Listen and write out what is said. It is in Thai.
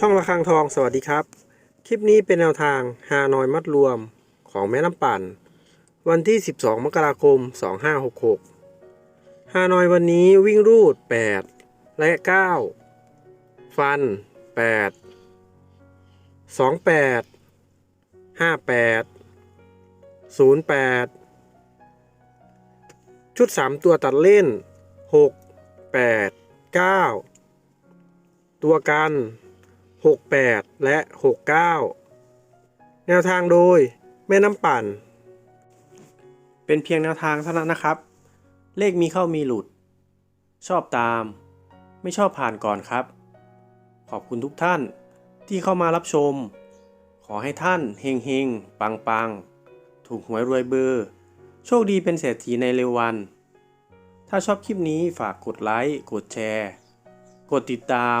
ช่องระฆังทองสวัสดีครับ คลิปนี้เป็นแนวทางฮานอยมัดรวมของแม่น้ำปั่น วันที่ 12 มกราคม 2566ฮานอยวันนี้วิ่งรูด 8 และ 9 ฟัน 8 28 58 08 ชุด 3 ตัวตัดเล่น 6 8 9 ตัวกัน 68 และ 69 แนวทางโดยแม่น้ำปั่น เป็นเพียงแนวทางเท่านั้นนะครับ เลขมีเข้ามีหลุด ชอบตาม ไม่ชอบผ่านก่อนครับ ขอบคุณทุกท่านที่เข้ามารับชม ขอให้ท่านเฮงเฮงปังปังถูกหวยรวยเบอร์ โชคดีเป็นเศรษฐีในเร็ววัน ถ้าชอบคลิปนี้ฝากกดไลค์ กดแชร์ กดติดตาม